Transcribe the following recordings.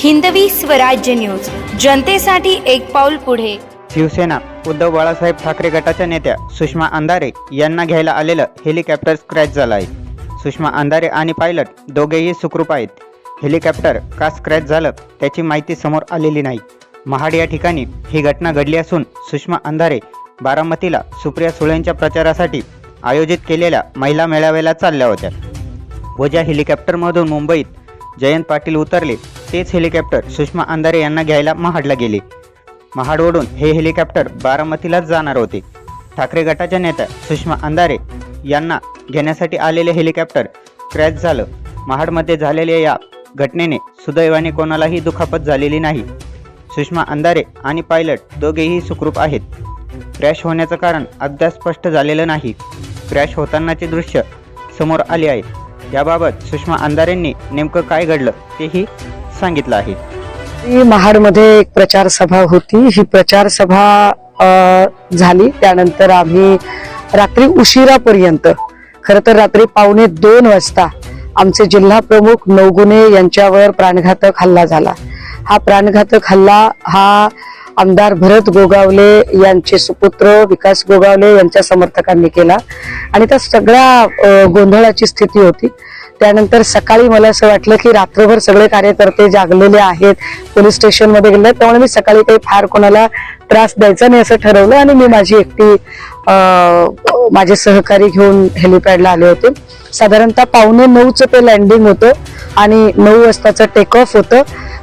Hindavi Swarajya news. जनतेसाठी एक पाऊल पुढे. शिवसेना उद्धव बाळासाहेब ठाकरे गटाच्या नेत्या सुषमा अंधारे यांना घ्यायला आलेलं हेलिकॉप्टर स्क्रॅच झालं आहे सुषमा अंधारे आणि पायलट दोघेही सुखरूप आहेत. हेलिकॉप्टर का स्क्रॅच झालं त्याची माहिती समोर आलेली नाही. महाड या ठिकाणी ही घटना घडली असून सुषमा अंधारे बारामतीला सुप्रिया सुळेंच्या प्रचारासाठी आयोजित केलेल्या महिला मेळाव्याला चालल्या होत्या. व ज्या हेलिकॉप्टरमधून मुंबईत जयंत पाटील उतरले. तेच हेलिकॉप्टर सुषमा अंधारे यांना घ्यायला महाडला गेले. महाडवरून हे हेलिकॉप्टर बारामतीलाच जाणार होते. ठाकरे गटाच्या नेत्या सुषमा अंधारे यांना घेण्यासाठी आलेले हेलिकॉप्टर क्रॅश झालं. महाडमध्ये झालेल्या या घटनेने सुदैवाने कोणालाही दुखापत झालेली नाही. सुषमा अंधारे आणि पायलट दोघेही सुखरूप आहेत. क्रॅश होण्याचं कारण अद्याप स्पष्ट झालेलं नाही. क्रॅश होतानाचे दृश्य समोर आले आहे. याबाबत सुषमा अंधारेंनी नेमकं काय घडलं तेही सांगितलं आहे. महाडमध्ये एक प्रचार सभा होती. ही प्रचार सभा झाली. त्यानंतर आम्ही रात्री उशिरापर्यंत खर तर रात्री पावणे दोन वाजता आमचे जिल्हा प्रमुख नवगुणे यांच्यावर प्राणघातक हल्ला झाला. हा प्राणघातक हल्ला हा आमदार भरत गोगावले यांचे सुपुत्र विकास गोगावले यांच्या समर्थकांनी केला. आणि त्या सगळ्या गोंधळाची स्थिती होती. त्यानंतर सकाळी मला असं वाटलं की रात्रभर सगळे कार्यकर्ते जागलेले आहेत पोलीस स्टेशनमध्ये गेले त्यामुळे मी सकाळी काही फार कोणाला त्रास द्यायचा नाही असं ठरवलं आणि मी माझी एकटी माझे सहकारी घेऊन हेलिपॅडला आले होते. साधारणतः पावणे नऊचं ते लँडिंग होतं आणि नऊ वाजताचं टेक ऑफ होतं.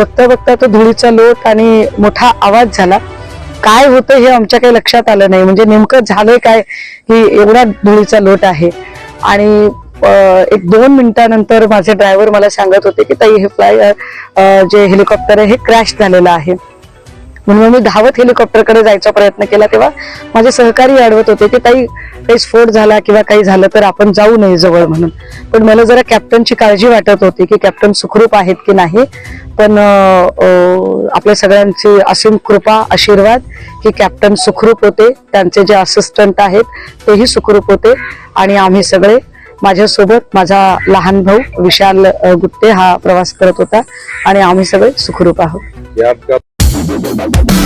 बघता बघता तो धुळीचा लोट आणि मोठा आवाज झाला. काय होतं हे आमच्या काही लक्षात आलं नाही. म्हणजे नेमकं झालंय काय ही एवढा धुळीचा लोट आहे. आणि एक दोन मिनिटानंतर माझे ड्रायव्हर मला सांगत होते की ताई हे फ्लाय जे हेलिकॉप्टर आहे हे क्रॅश झालेलं आहे. म्हणून मी धावत हेलिकॉप्टरकडे जायचा प्रयत्न केला तेव्हा माझे सहकारी अडवत होते की ताई काही स्फोट झाला किंवा काही झालं तर आपण जाऊ नये जवळ म्हणून. पण मला जरा कॅप्टनची काळजी वाटत होती की कॅप्टन सुखरूप आहेत की नाही. पण आपल्या सगळ्यांची असीम कृपा आशीर्वाद की कॅप्टन सुखरूप होते त्यांचे जे असिस्टंट आहेत तेही सुखरूप होते आणि आम्ही सगळे माझ्यासोबत माझा लहान भाऊ विशाल गुप्ते हा प्रवास करत होता आणि आम्ही सगळे सुखरूप आहोत. Thank you.